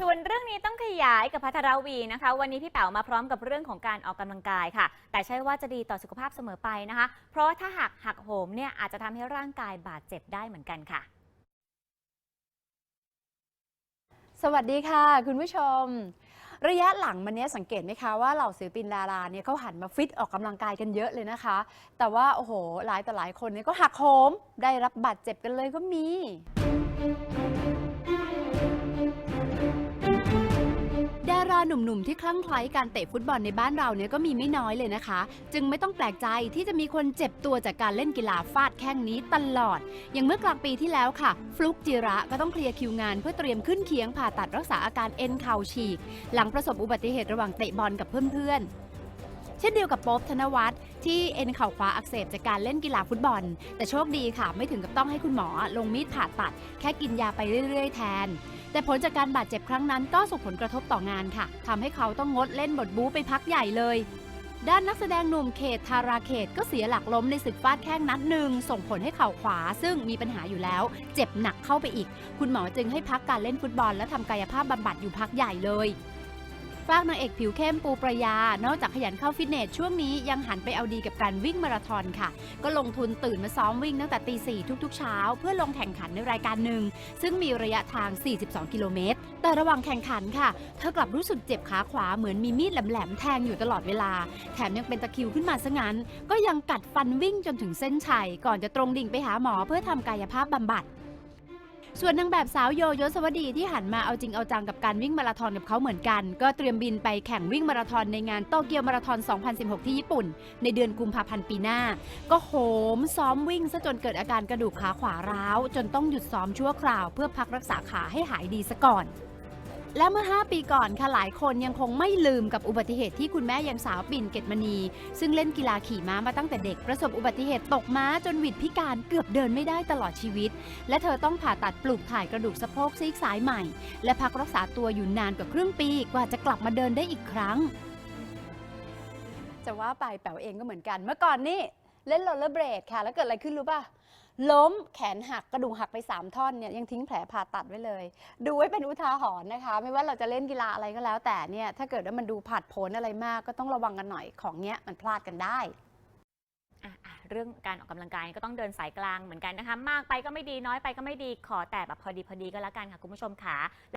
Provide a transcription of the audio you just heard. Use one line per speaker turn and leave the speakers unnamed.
ส่วนเรื่องนี้ต้องขยายกับพัทรวีนะคะ วันนี้พี่แป๋วมาพร้อมกับเรื่องของการออกกำลังกายค่ะ แต่ใช่ว่าจะดีต่อสุขภาพเสมอไปนะคะ เพราะว่าถ้าหักหักโหมเนี่ยอาจจะทำให้ร่างกายบาดเจ็บได้เหมือนกันค่ะ
สวัสดีค่ะ คุณผู้ชม ระยะหลังมันเนี้ยสังเกตไหมคะว่าเหล่าศิลปินดาราเนี่ยเขาหันมาฟิตออกกำลังกายกันเยอะเลยนะคะ แต่ว่าโอ้โหหลายต่อหลายคนเนี่ยก็หักโหมได้รับบาดเจ็บกันเลยก็มีดาราหนุ่มๆที่คลั่งไคล้การเตะฟุตบอลในบ้านเราเนี่ยก็มีไม่น้อยเลยนะคะ จึงไม่ต้องแปลกใจที่จะมีคนเจ็บตัวจากการเล่นกีฬาฟาดแข้งนี้ตลอด อย่างเมื่อกลางปีที่แล้วค่ะ ฟลุกจิระก็ต้องเคลียร์คิวงานเพื่อเตรียมขึ้นเคียงผ่าตัดรักษาอาการเอ็นเข่าฉีก หลังประสบอุบัติเหตุระหว่างเตะบอลกับเพื่อนๆเช่นเดียวกับโป๊บธนวัฒน์ที่เอ็นเข่าขวาอักเสบจากการเล่นกีฬาฟุตบอล แต่โชคดีค่ะ ไม่ถึงกับต้องให้คุณหมอลงมีดผ่าตัด แค่กินยาไปเรื่อย ๆ แทน แต่ผลจากการบาดเจ็บครั้งนั้นก็ส่งผลกระทบต่องานค่ะทำให้เขาต้องงดเล่นบทบู๊ไปพักใหญ่เลย ด้านนักแสดงหนุ่มเขตทาราเขตก็เสียหลักล้มในศึกฟาดแข้งนัดหนึ่ง ส่งผลให้เข่าขวาซึ่งมีปัญหาอยู่แล้ว เจ็บหนักเข้าไปอีก คุณหมอจึงให้พักการเล่นฟุตบอลและทำกายภาพบำบัดอยู่พักใหญ่เลย ฝากนางเอกผิวเข้มปูประยา นอกจากขยันเข้าฟิตเนสช่วงนี้ยังหันไปเอาดีกับการวิ่งมาราธอนค่ะ ก็ลงทุนตื่นมาซ้อมวิ่งตั้งแต่ตีสี่ทุกๆเช้า เพื่อลงแข่งขันในรายการหนึ่ง ซึ่งมีระยะทาง 42 กิโลเมตร แต่ระหว่างแข่งขันค่ะ เธอกลับรู้สึกเจ็บขาขวาเหมือนมีมีดแหลมๆแทงอยู่ตลอดเวลา แถมยังเป็นตะคิวขึ้นมาซะงั้น ก็ยังกัดฟันวิ่งจนถึงเส้นชัยก่อนจะตรงดิ่งไปหาหมอเพื่อทำกายภาพบำบัด ส่วนนางแบบสาวโยโยศวดีที่หันมาเอาจริงเอาจังกับการวิ่งมาราธอนกับเขาเหมือนกัน ก็เตรียมบินไปแข่งวิ่งมาราธอนในงานโตเกียวมาราธอน 2016 ที่ญี่ปุ่น ในเดือนกุมภาพันธ์ปีหน้า ก็โหมซ้อมวิ่งซะจนเกิดอาการกระดูกขาขวาร้าว จนต้องหยุดซ้อมชั่วคราว เพื่อพักรักษาขาให้หายดีซะก่อน และเมื่อ 5 ปีก่อนค่ะหลายคนยังคงไม่ลืมกับอุบัติเหตุที่คุณแม่ยังสาวปิ่นเกตมณี ซึ่งเล่นกีฬาขี่ม้ามาตั้งแต่เด็กประสบอุบัติเหตุตกม้าจนหวิดพิการเกือบเดินไม่ได้ตลอดชีวิต และเธอต้องผ่าตัดปลูกถ่ายกระดูกสะโพกซีกซ้ายใหม่ และพักรักษาตัวอยู่นานกว่าครึ่งปีกว่าจะกลับมาเดินได้อีกครั้ง จะว่าไปแป๋วเองก็เหมือนกัน เมื่อก่อนนี่เล่นโรลเลอร์เบลดค่ะ แล้วเกิดอะไรขึ้นรู้ป่ะ ล้มแขนหักกระดูกหักไป 3 ท่อนเนี่ยยังทิ้งแผลผ่าตัดไว้เลย ดูไว้เป็นอุทาหรณ์นะคะ ไม่ว่าเราจะเล่นกีฬาอะไรก็แล้วแต่เนี่ยถ้าเกิดว่ามันดูผัดโผนอะไรมากก็ต้องระวังกันหน่อยของเนี้ยมันพลาดกันได้
อะอะเรื่องการออกกำลังกายก็ต้องเดินสายกลางเหมือนกันนะคะ มากไปก็ไม่ดีน้อยไปก็ไม่ดีขอแต่แบบพอดีพอดีก็แล้วกันค่ะคุณผู้ชมค่ะ